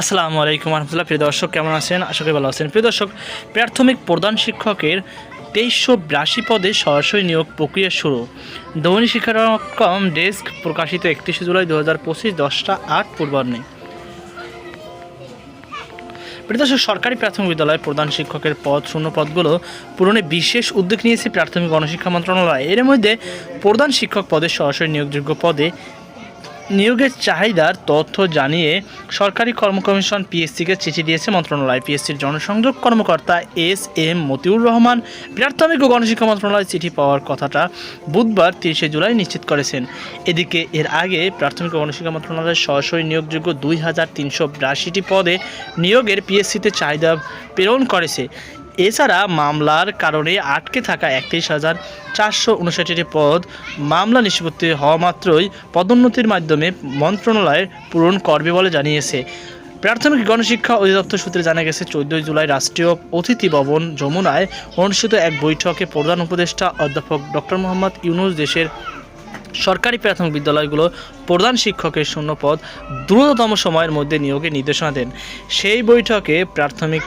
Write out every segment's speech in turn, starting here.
আসসালামু আলাইকুম রহমতুল্লাহ প্রিয় দর্শক, কেমন আছেন? আশা করি ভালো আছেন। প্রিয় দর্শক, প্রাথমিক প্রধান শিক্ষকের তেইশশো বিরাশি পদে সরাসরি নিয়োগ প্রক্রিয়া শুরু। দৈনিক শিক্ষারকম ডেস্ক প্রকাশিত একত্রিশে জুলাই দু হাজার পঁচিশ দশটা আট পূর্বাহ্নে। প্রিয় দর্শক, সরকারি প্রাথমিক বিদ্যালয়ের প্রধান শিক্ষকের পদ, শূন্য পদগুলো পূরণে বিশেষ উদ্যোগ নিয়েছে প্রাথমিক গণশিক্ষা মন্ত্রণালয়। এর মধ্যে প্রধান শিক্ষক পদে সরাসরি নিয়োগযোগ্য পদে নিয়োগের চাহিদার তথ্য জানিয়ে সরকারি কর্ম কমিশন পিএসসিকে চিঠি দিয়েছে মন্ত্রণালয়। পিএসসির জনসংযোগ কর্মকর্তা এস এম মতিউর রহমান প্রাথমিক ও গণশিক্ষা মন্ত্রণালয় চিঠি পাওয়ার কথাটা বুধবার তিরিশে জুলাই নিশ্চিত করেছেন। এদিকে এর আগে প্রাথমিক ও গণশিক্ষা মন্ত্রণালয়ের সরাসরি নিয়োগযোগ্য দুই হাজার তিনশো বিরাশিটি পদে নিয়োগের পিএসসিতে চাহিদা প্রেরণ করেছে। এছাড়া মামলার কারণে আটকে থাকা একত্রিশ হাজার চারশো পদ মামলা নিষ্পত্তি হওয়া মাত্রই পদোন্নতির মাধ্যমে মন্ত্রণালয় পূরণ করবে বলে জানিয়েছে। প্রাথমিক গণশিক্ষা অধিদপ্তর সূত্রে জানা গেছে, চোদ্দই জুলাই রাষ্ট্রীয় অতিথি ভবন যমুনায় অনুষ্ঠিত এক বৈঠকে প্রধান উপদেষ্টা অধ্যাপক ডক্টর মোহাম্মদ ইউনুস দেশের সরকারি প্রাথমিক বিদ্যালয়গুলো প্রধান শিক্ষকের শূন্যপদ দ্রুততম সময়ের মধ্যে নিয়োগের নির্দেশনা দেন। সেই বৈঠকে প্রাথমিক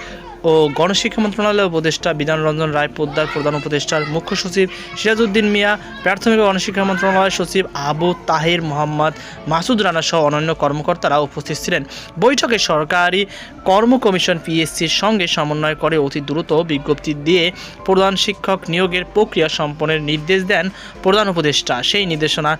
ও গণশিক্ষা মন্ত্রণালয়ের উপদেষ্টা বিধান রঞ্জন রায় পোদ্দার প্রধান উপদেষ্টার মুখ্য সচিব সিরাজউদ্দিন মিয়া, প্রাথমিক গণশিক্ষা মন্ত্রণালয়ের সচিব আবু তাহির মোহাম্মদ মাসুদ রানা সহ অন্যান্য কর্মকর্তারা উপস্থিত ছিলেন। বৈঠকে সরকারি কর্ম কমিশন পিএসসির সঙ্গে সমন্বয় করে অতি দ্রুত বিজ্ঞপ্তি দিয়ে প্রধান শিক্ষক নিয়োগের প্রক্রিয়া সম্পন্নের নির্দেশ দেন প্রধান উপদেষ্টা। সেই নির্দেশনা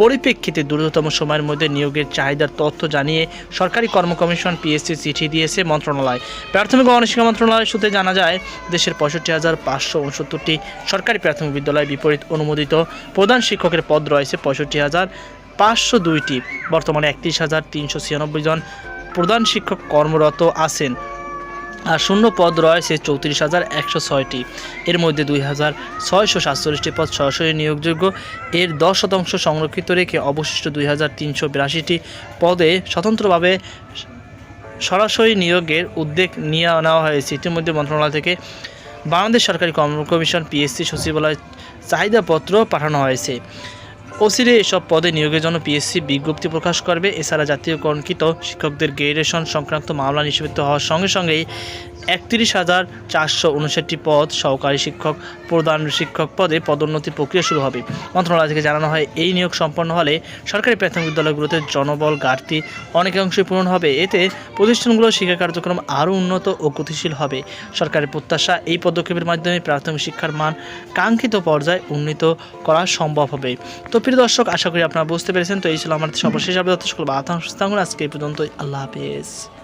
পরিপ্রেক্ষিতে দ্রুততম সময়ের মধ্যে নিয়োগের চাহিদার তথ্য জানিয়ে সরকারি কর্ম কমিশন পিএসসি চিঠি দিয়েছে মন্ত্রণালয়। প্রাথমিক ও গণশিক্ষা মন্ত্রণালয় সূত্রে জানা যায়, দেশের পঁয়ষট্টি হাজার পাঁচশো উনসত্তরটি সরকারি প্রাথমিক বিদ্যালয় বিপরীত অনুমোদিত প্রধান শিক্ষকের পদ রয়েছে পঁয়ষট্টি হাজার পাঁচশো দুইটি। বর্তমানে একত্রিশ হাজার তিনশো ছিয়ানব্বই জন প্রধান শিক্ষক কর্মরত আছেন। আর শূন্য পদ রয়েছে চৌত্রিশ হাজার একশো ছয়টি। এর মধ্যে দুই হাজার ছয়শো সাতচল্লিশটি পদ সরাসরি নিয়োগযোগ্য। এর দশ শতাংশ সংরক্ষিত রেখে অবশিষ্ট দুই হাজার তিনশো বিরাশিটি পদে স্বতন্ত্রভাবে সরাসরি নিয়োগের উদ্যোগ নিয়ে নেওয়া হয়েছে। ইতিমধ্যে মন্ত্রণালয় থেকে বাংলাদেশ সরকারি কর্ম কমিশন, পিএসসি সচিবালয় চাহিদাপত্র পাঠানো হয়েছে। অচিরে এসব পদে নিয়োগের জন্য পিএসসি বিজ্ঞপ্তি প্রকাশ করবে। এছাড়া জাতীয়করণকৃত শিক্ষকদের গ্রেডেশন সংক্রান্ত মামলা নিষ্পত্তি হওয়ার সঙ্গে সঙ্গেই একত্রিশ হাজার চারশো উনষাটটি পদ সহকারী শিক্ষক, প্রধান শিক্ষক পদে পদোন্নতি প্রক্রিয়া শুরু হবে। মন্ত্রণালয় থেকে জানানো হয়, এই নিয়োগ সম্পন্ন হলে সরকারি প্রাথমিক বিদ্যালয়গুলোতে জনবল ঘাটতি অনেকাংশই পূরণ হবে। এতে প্রতিষ্ঠানগুলোর শিক্ষা কার্যক্রম আরও উন্নত ও গতিশীল হবে। সরকারের প্রত্যাশা, এই পদক্ষেপের মাধ্যমে প্রাথমিক শিক্ষার মান কাঙ্ক্ষিত পর্যায়ে উন্নীত করা সম্ভব হবে। তো প্রিয় দর্শক, আশা করি আপনারা বুঝতে পেরেছেন। তো এই ছিল আমাদের সর্বশেষ আপডেট। সকল আজকে এই পর্যন্তই। আল্লাহ হাফেজ।